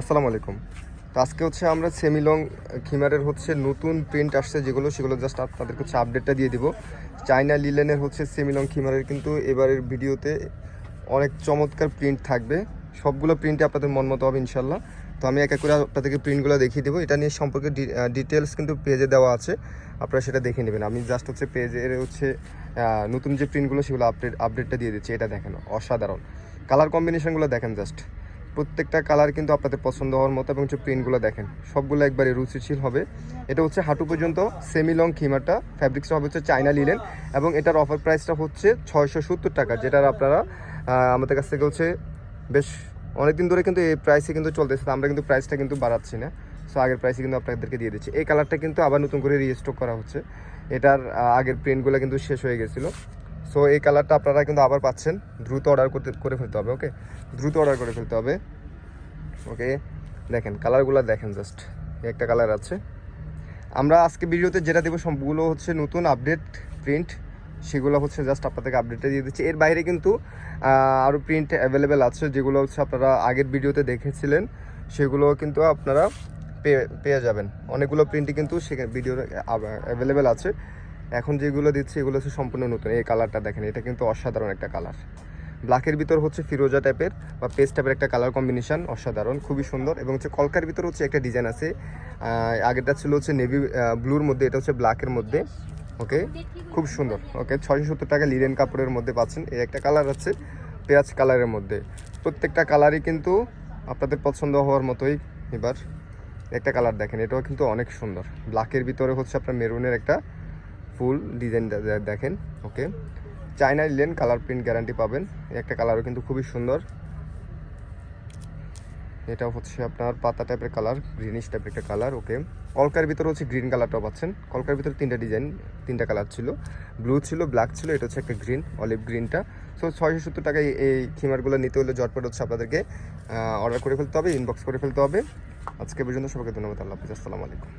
আসসালামু আলাইকুম। তো আজকে হচ্ছে আমরা সেমিলং খিমারের হচ্ছে নতুন প্রিন্ট আসছে যেগুলো, সেগুলো জাস্ট আপনাদেরকে হচ্ছে আপডেটটা দিয়ে দিব। চাইনা লিলেনের হচ্ছে সেমিলং খিমারের কিন্তু এবারের ভিডিওতে অনেক চমৎকার প্রিন্ট থাকবে। সবগুলো প্রিন্টে আপনাদের মন মতো হবে ইনশাল্লাহ তো আমি এক এক করে আপনাদেরকে প্রিন্টগুলো দেখিয়ে দেবো। এটা নিয়ে সম্পর্কে ডিটেলস কিন্তু পেজে দেওয়া আছে। আপনারা সেটা দেখে নেবেন। আমি জাস্ট হচ্ছে পেজের হচ্ছে নতুন যে প্রিন্টগুলো সেগুলো আপডেট আপডেটটা দিয়ে দিচ্ছি। এটা দেখেন, অসাধারণ। কালার কম্বিনেশনগুলো দেখেন জাস্ট প্রত্যেকটা কালার কিন্তু আপনাদের পছন্দ হওয়ার মতো এবং হচ্ছে প্রিন্টগুলো দেখেন, সবগুলো একবারে রুচিশীল হবে। এটা হচ্ছে হাঁটু পর্যন্ত সেমি লং খিমারটা ফ্যাব্রিক্সটা হবে হচ্ছে চাইনা লিলেন এবং এটার অফার প্রাইসটা হচ্ছে ছয়শো সত্তর টাকা, যেটার আপনারা আমাদের কাছ থেকে হচ্ছে বেশ অনেকদিন ধরে কিন্তু এই প্রাইসে কিন্তু চলতেছে, আমরা কিন্তু প্রাইসটা কিন্তু বাড়াচ্ছি না। সো আগের প্রাইসে কিন্তু আপনাদেরকে দিয়ে দিচ্ছি। এই কালারটা কিন্তু আবার নতুন করে রিস্টক করা হচ্ছে। এটার আগের প্রিন্টগুলো কিন্তু শেষ হয়ে গেছিল। সো এই কালারটা আপনারা কিন্তু আবার পাচ্ছেন। দ্রুত অর্ডার করতে, করে ফেলতে হবে ওকে দ্রুত অর্ডার করে ফেলতে হবে ওকে দেখেন কালারগুলো দেখেন জাস্ট একটা কালার আছে। আমরা আজকে ভিডিওতে যেটা দেবো, সবগুলো হচ্ছে নতুন আপডেট প্রিন্ট সেগুলো হচ্ছে জাস্ট আপনাদেরকে আপডেটটা দিয়ে দিচ্ছি। এর বাইরে কিন্তু আরও প্রিন্ট অ্যাভেলেবেল আছে, যেগুলো হচ্ছে আপনারা আগের ভিডিওতে দেখেছিলেন। সেগুলো কিন্তু আপনারা পেয়ে পেয়ে যাবেন। অনেকগুলো প্রিন্টই কিন্তু সেখানে ভিডিও অ্যাভেলেবেল আছে। এখন যেগুলো দিচ্ছি, এগুলো হচ্ছে সম্পূর্ণ নতুন। এই কালারটা দেখেন, এটা কিন্তু অসাধারণ একটা কালার ব্ল্যাকের ভিতর হচ্ছে ফিরোজা টাইপের বা পেস্ট টাইপের একটা কালার কম্বিনেশন অসাধারণ, খুবই সুন্দর। এবং হচ্ছে কলকার ভিতর হচ্ছে একটা ডিজাইন আছে আগেরটা ছিল হচ্ছে নেভি ব্লুর মধ্যে, এটা হচ্ছে ব্ল্যাকের মধ্যে। ওকে খুব সুন্দর। ওকে ছয়শো সত্তর টাকা লিলেন কাপড়ের মধ্যে পাচ্ছেন। এই একটা কালার আছে, পেঁয়াজ কালারের মধ্যে। প্রত্যেকটা কালারই কিন্তু আপনাদের পছন্দ হওয়ার মতোই। এবার একটা কালার দেখেন, এটাও কিন্তু অনেক সুন্দর। ব্ল্যাকের ভিতরে হচ্ছে আপনার মেরুনের একটা ফুল ডিজাইন দেখেন okay China linen colour print guarantee পাবেন। একটা কালারও কিন্তু খুবই সুন্দর। এটা হচ্ছে আপনার পাতা টাইপের কালার গ্রিনিশ টাইপের একটা কালার ওকে কলকার ভিতরে হচ্ছে গ্রিন কালারটাও পাচ্ছেন। কলকার ভিতরে তিনটা ডিজাইন তিনটা কালার ছিল। ব্লু ছিল ব্ল্যাক ছিল, এটা হচ্ছে একটা গ্রিন অলিভ গ্রিনটা সো ছয়শো সত্তর টাকায় এই খিমারগুলো নিতে হলে জটপট হচ্ছে আপনাদেরকে অর্ডার করে ফেলতে হবে ইনবক্স করে ফেলতে হবে। আজকে পর্যন্ত সবাইকে ধন্যবাদ, আল্লাহ হাফিজ, আসসালামু আলাইকুম।